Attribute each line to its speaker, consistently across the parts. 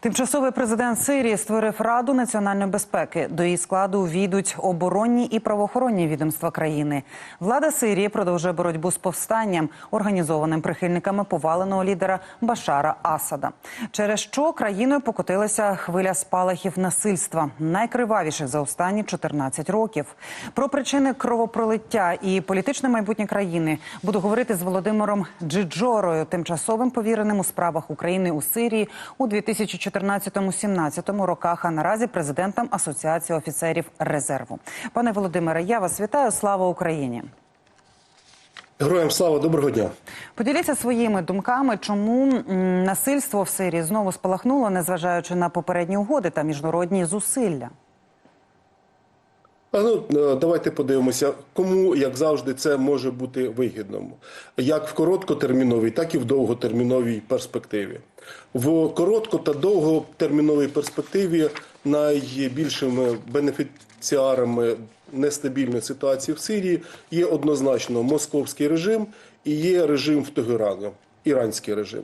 Speaker 1: Тимчасовий президент Сирії створив Раду національної безпеки. До її складу війдуть оборонні і правоохоронні відомства країни. Влада Сирії продовжує боротьбу з повстанням, організованим прихильниками поваленого лідера Башара Асада. Через що країною покотилася хвиля спалахів насильства, найкривавіших за останні 14 років. Про причини кровопролиття і політичне майбутнє країни буду говорити з Володимиром Джиджорою, тимчасовим повіреним у справах України у Сирії у 2014-17 роках. А наразі президентом Асоціації офіцерів резерву. Пане Володимире, я вас вітаю. Слава Україні!
Speaker 2: Героям слава доброго дня.
Speaker 1: Поділіться своїми думками, чому насильство в Сирії знову спалахнуло, незважаючи на попередні угоди та міжнародні зусилля.
Speaker 2: А ну е, давайте подивимося, кому як завжди це може бути вигідно, як в короткотерміновій, так і в довготерміновій перспективі. В коротко та довготерміновій перспективі найбільшими бенефіціарами нестабільної ситуації в Сирії є однозначно московський режим і є режим в Тегерані, іранський режим.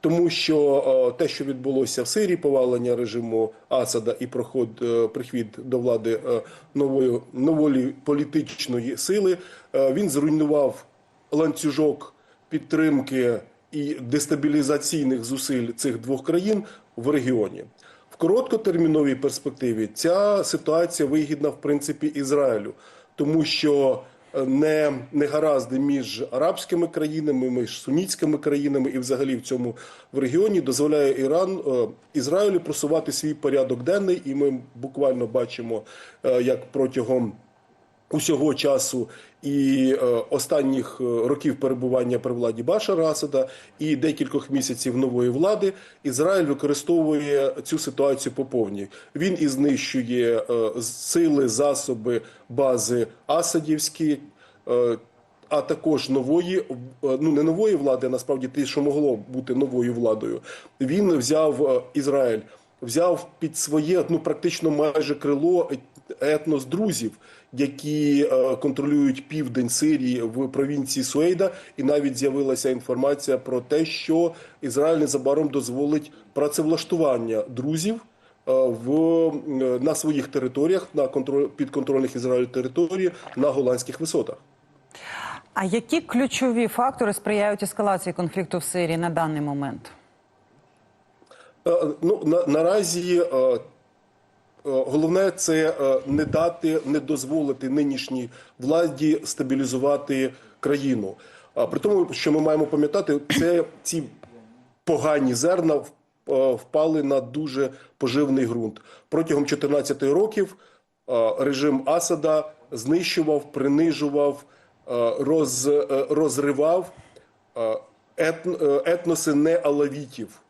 Speaker 2: Тому що е, те, що відбулося в Сирії, повалення режиму Асада і проход е, прихід до влади е, нової нової політичної сили, він зруйнував ланцюжок підтримки і дестабілізаційних зусиль цих двох країн в регіоні. В короткотерміновій перспективі ця ситуація вигідна в принципі Ізраїлю, тому що не негаразди між арабськими країнами, між сунітськими країнами і взагалі в цьому в регіоні дозволяє Іран е, Ізраїлю просувати свій порядок денний, і ми буквально бачимо, е, як протягом усього часу і е, останніх е, років перебування при владі Башара Асада і декількох місяців нової влади Ізраїль використовує цю ситуацію по повній. Він і знищує е, сили, засоби, бази Асадівські. а також нової, ну не нової влади, а насправді те, що могло бути новою владою. Він взяв Ізраїль, взяв під своє ну практично майже крило етнос друзів, які е, контролюють південь Сирії в провінції Суейда, і навіть з'явилася інформація про те, що Ізраїль незабаром дозволить працевлаштування друзів. е, В е, на своїх територіях на контроль підконтрольних Ізраїлю території на голландських висотах.
Speaker 1: А які ключові фактори сприяють ескалації конфлікту в Сирії на даний момент?
Speaker 2: Ну на, наразі головне це е, не дати, не дозволити нинішній владі стабілізувати країну. При тому, що ми маємо пам'ятати, це ці погані зерна е, впали на дуже поживний ґрунт. Протягом 14 років е, режим Асада знищував, принижував, е, роз, е, розривав е, етн- е, етноси не алавітів, с-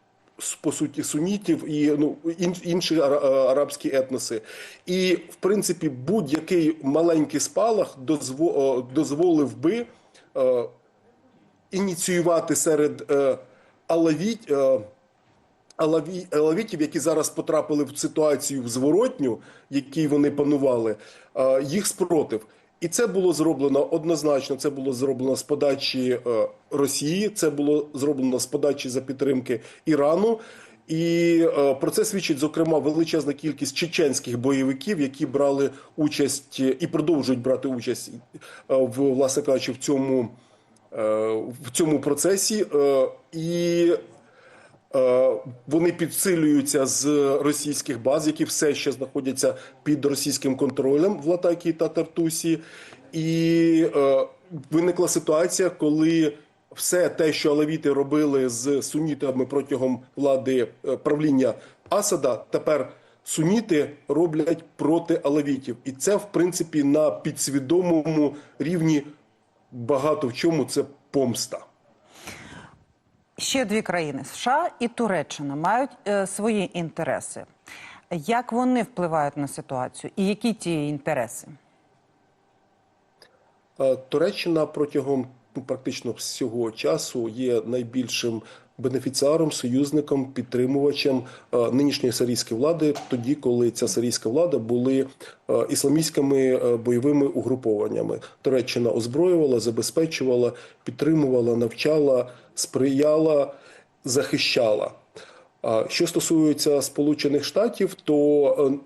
Speaker 2: по суті сунітів і ну інші е, арабські етноси. І в принципі будь-який маленький спалах е, дозволив би е, ініціювати серед е, алавіт. Е, алаві, алавітів, які зараз потрапили в ситуацію в зворотню, якій вони панували, е, їх спротив. І це було зроблено однозначно. Це було зроблено з подачі е, Росії, це було зроблено з подачі за підтримки Ірану. І е, про це свідчить зокрема величезна кількість чеченських бойовиків, які брали участь е, і продовжують брати участь в власне кажучи в цьому, в цьому процесі. І Вони підсилюються з російських баз, які все ще знаходяться під російським контролем в Латакії та Тартусі. І е, виникла ситуація, коли все те, що алавіти робили з сунітами протягом влади е, правління Асада, тепер суніти роблять проти алавітів. І це, в принципі, на підсвідомому рівні багато в чому це помста.
Speaker 1: Ще дві країни США і Туреччина мають е, свої інтереси. Як вони впливають на ситуацію, і які ті інтереси?
Speaker 2: Е, Туреччина протягом ну, практично всього часу є найбільшим бенефіціаром, союзником, підтримувачем е, нинішньої сирійської влади, тоді, коли ця сирійська влада були е, ісламістськими е, бойовими угрупованнями. Туреччина озброювала, забезпечувала, підтримувала, навчала, сприяла, захищала. Що стосується Сполучених Штатів, то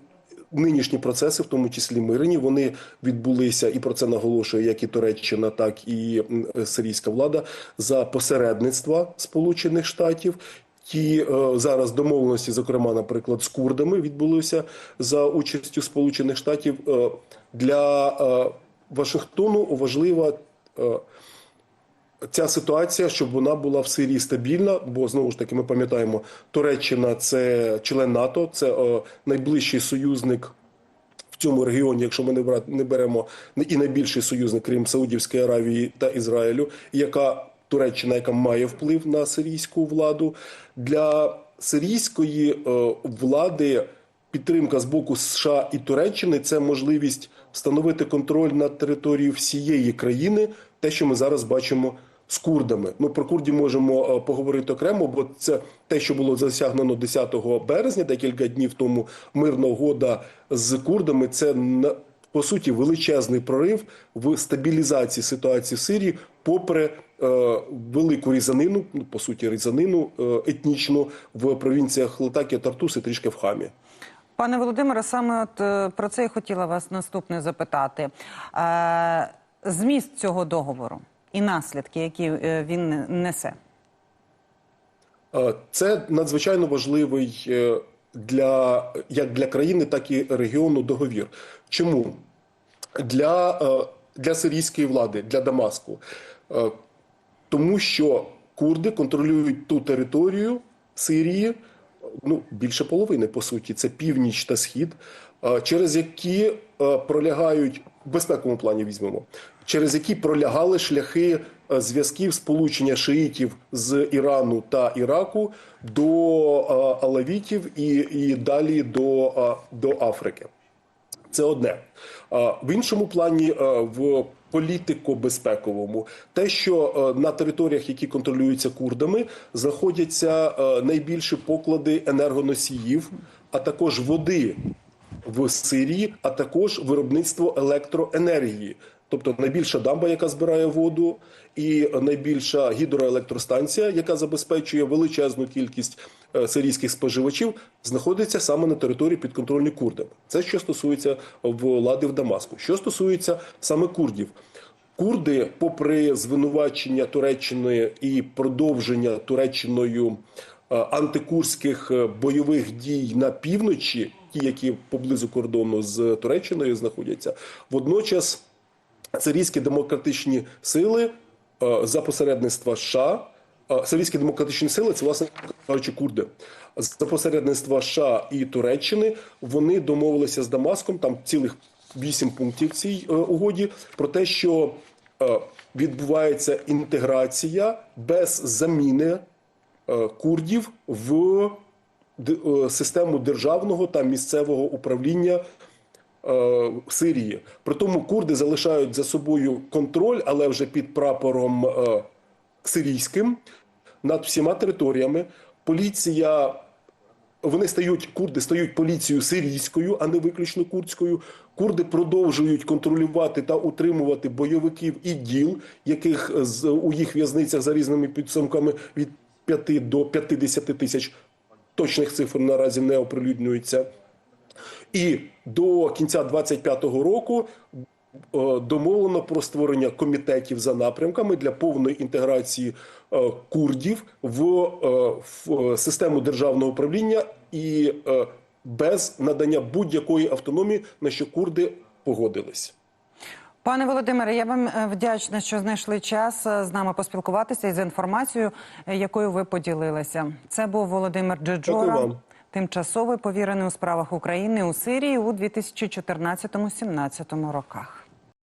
Speaker 2: нинішні процеси, в тому числі мирні, вони відбулися, і про це наголошує як і Туреччина, так і сирійська влада за посередництва Сполучених Штатів. Ті е, зараз домовленості, зокрема, наприклад, з курдами відбулися за участю Сполучених Штатів. Е, для е, Вашингтону важлива е, ця ситуація, щоб вона була в Сирії стабільна, бо знову ж таки ми пам'ятаємо, Туреччина це член НАТО, це е, найближчий союзник в цьому регіоні, якщо ми не бра- не беремо і найбільший союзник, крім Саудівської Аравії та Ізраїлю, яка Туреччина, яка має вплив на сирійську владу для сирійської е, влади. Підтримка з боку США і Туреччини це можливість встановити контроль над територією всієї країни, те, що ми зараз бачимо з курдами. Ми про курдів можемо е, поговорити окремо, бо це те, що було досягнено 10 березня, декілька днів тому мирна угода з курдами. Це по суті величезний прорив в стабілізації ситуації в Сирії, попри е, велику різанину, ну по суті, різанину е, етнічну в провінціях Латакія, Тартус і трішки в Хамі.
Speaker 1: Пане Володимире, саме от про це і хотіла вас наступне запитати. Зміст цього договору і наслідки, які е, він несе.
Speaker 2: Е, Це надзвичайно важливий е, для як для країни, так і регіону договір. Чому для, для сирійської влади, для Дамаску? Тому що курди контролюють ту територію Сирії, ну більше половини по суті, це північ та схід, через які пролягають в безпековому плані візьмемо, через які пролягали шляхи е, зв'язків сполучення шиїтів з Ірану та Іраку до е, алавітів і, і далі до, е, до Африки. Це одне. В іншому плані, в політико-безпековому, те, що на територіях, які контролюються курдами, знаходяться найбільші поклади енергоносіїв, а також води в Сирії, а також виробництво електроенергії. Тобто найбільша дамба, яка збирає воду, і найбільша гідроелектростанція, яка забезпечує величезну кількість е, сирійських споживачів, знаходиться саме на території підконтрольній курдам. Це що стосується влади в Дамаску. Що стосується саме курдів. Курди, попри звинувачення Туреччини і продовження Туреччиною е, антикурських е, бойових дій на півночі, ті, які поблизу кордону з Туреччиною знаходяться, водночас сирійські демократичні сили е, за посередництва США. е, Сирійські демократичні сили це власне кажучи курди. За посередництва США і Туреччини вони домовилися з Дамаском. Там цілих вісім пунктів цій е, угоді про те, що відбувається інтеграція без заміни курдів в систему державного та місцевого управління е, Сирії. При тому курди залишають за собою контроль, але вже під прапором е, сирійським над всіма територіями. Поліція. Вони стають курди, стають поліцією сирійською, а не виключно курдською. Курди продовжують контролювати та утримувати бойовиків і діл, яких з у їх в'язницях за різними підсумками від 5 до 50 тисяч точних цифр наразі не оприлюднюється. І до кінця 25-го року е, домовлено про створення комітетів за напрямками для повної інтеграції е, курдів в, е, в систему державного управління і без надання будь-якої автономії, на що курди погодились.
Speaker 1: Пане Володимире, я вам вдячна, що знайшли час з нами поспілкуватися і за інформацією, якою ви поділилися. Це був Володимир Джеджора. Тимчасовий повірений у справах України у Сирії у 2014-2017 роках.